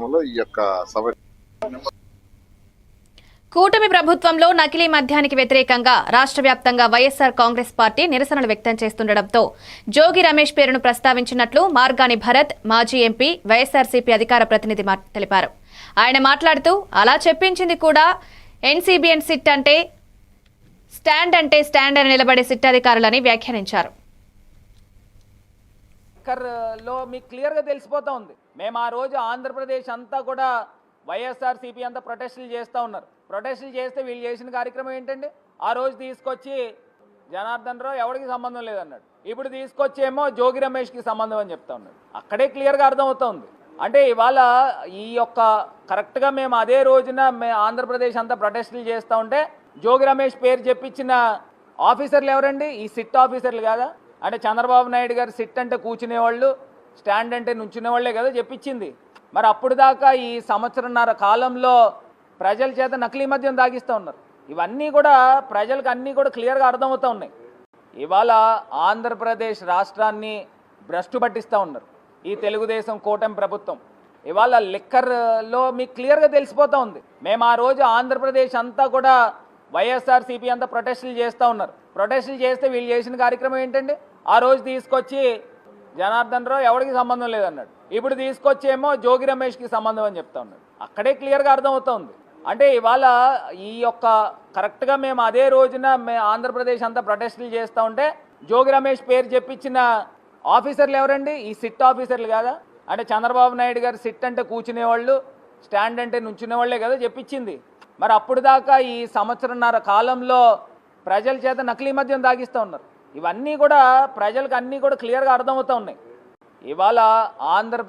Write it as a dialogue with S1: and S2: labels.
S1: కార్యక్రమంలో ఈ యొక్క సభ
S2: కూటమి ప్రభుత్వంలో నకిలీ మద్యానికి వ్యతిరేకంగా రాష్ట్ర వ్యాప్తంగా వైఎస్సార్ కాంగ్రెస్ పార్టీ నిరసనలు వ్యక్తం చేస్తుండటంతో జోగి రమేష్ పేరును ప్రస్తావించినట్లు మార్గాని భరత్ మాజీ ఎంపీ వైఎస్సార్సీపీ అధికార ప్రతినిధి తెలిపారు. ఆయన మాట్లాడుతూ అలా చెప్పించింది కూడా ఎన్సీబీఎన్ సిట్ అంటే స్టాండ్ అంటే స్టాండ్ అని నిలబడే సిట్ అధికారులని వ్యాఖ్యానించారు.
S3: స్పీకర్లో మీకు క్లియర్గా తెలిసిపోతూ ఉంది. మేము ఆ రోజు ఆంధ్రప్రదేశ్ అంతా కూడా వైఎస్ఆర్ సిపి అంతా ప్రొటెస్టులు చేస్తూ ఉన్నారు. ప్రొటెస్టులు చేస్తే వీళ్ళు చేసిన కార్యక్రమం ఏంటండి? ఆ రోజు తీసుకొచ్చి జనార్దన్ రావు ఎవరికి సంబంధం లేదన్నాడు. ఇప్పుడు తీసుకొచ్చేమో జోగి రమేష్కి సంబంధం అని చెప్తా ఉన్నాడు. అక్కడే క్లియర్గా అర్థమవుతోంది అంటే ఇవాళ ఈ యొక్క కరెక్ట్గా మేము అదే రోజున మే ఆంధ్రప్రదేశ్ అంతా ప్రొటెస్టులు చేస్తూ ఉంటే జోగి రమేష్ పేరు చెప్పించిన ఆఫీసర్లు ఎవరండి? ఈ సిట్ ఆఫీసర్లు కాదా? అంటే చంద్రబాబు నాయుడు గారు సిట్ అంటే కూర్చునేవాళ్ళు స్టాండ్ అంటే నుంచునే వాళ్ళే కదా చెప్పించింది. మరి అప్పుడు దాకా ఈ సంవత్సరంన్నర కాలంలో ప్రజల చేత నకిలీ మద్యం తాగిస్తూ ఉన్నారు. ఇవన్నీ కూడా ప్రజలకు అన్నీ కూడా క్లియర్గా అర్థమవుతూ ఉన్నాయి. ఇవాళ ఆంధ్రప్రదేశ్ రాష్ట్రాన్ని భ్రష్టు పట్టిస్తూ ఉన్నారు. ఈ తెలుగుదేశం కూటమి ప్రభుత్వం. ఇవాళ లిక్కర్లో మీకు క్లియర్గా తెలిసిపోతా ఉంది. మేము ఆ రోజు ఆంధ్రప్రదేశ్ అంతా కూడా వైఎస్ఆర్ సిపి అంతా ప్రొటెస్టులు చేస్తూ ఉన్నారు. ప్రొటెస్టులు చేస్తే వీళ్ళు చేసిన కార్యక్రమం ఏంటండి? ఆ రోజు తీసుకొచ్చి జనార్దన్ రావు ఎవరికి సంబంధం లేదన్నాడు. ఇప్పుడు తీసుకొచ్చేమో జోగి రమేష్కి సంబంధం అని చెప్తా ఉన్నాడు. అక్కడే క్లియర్గా అర్థమవుతోంది. అంటే ఇవాళ ఈ యొక్క కరెక్ట్గా మేము అదే రోజున మే ఆంధ్రప్రదేశ్ అంతా ప్రొటెస్టులు చేస్తూ ఉంటే జోగి రమేష్ పేరు చెప్పించిన ఆఫీసర్లు ఎవరండి? ఈ సిట్ ఆఫీసర్లు కాదా? అంటే చంద్రబాబు నాయుడు గారు సిట్ అంటే కూర్చునేవాళ్ళు స్టాండ్ అంటే నుంచునేవాళ్ళే కదా చెప్పించింది మరి అప్పుడు దాకా ఈ సంవత్సరంన్నర కాలంలో ప్రజల చేత నకిలీ మద్యం తాగిస్తూ ఉన్నారు. ఇవన్నీ కూడా ప్రజలకు అన్నీ కూడా క్లియర్గా అర్థమవుతూ ఉన్నాయి. ఇవాళ ఆంధ్ర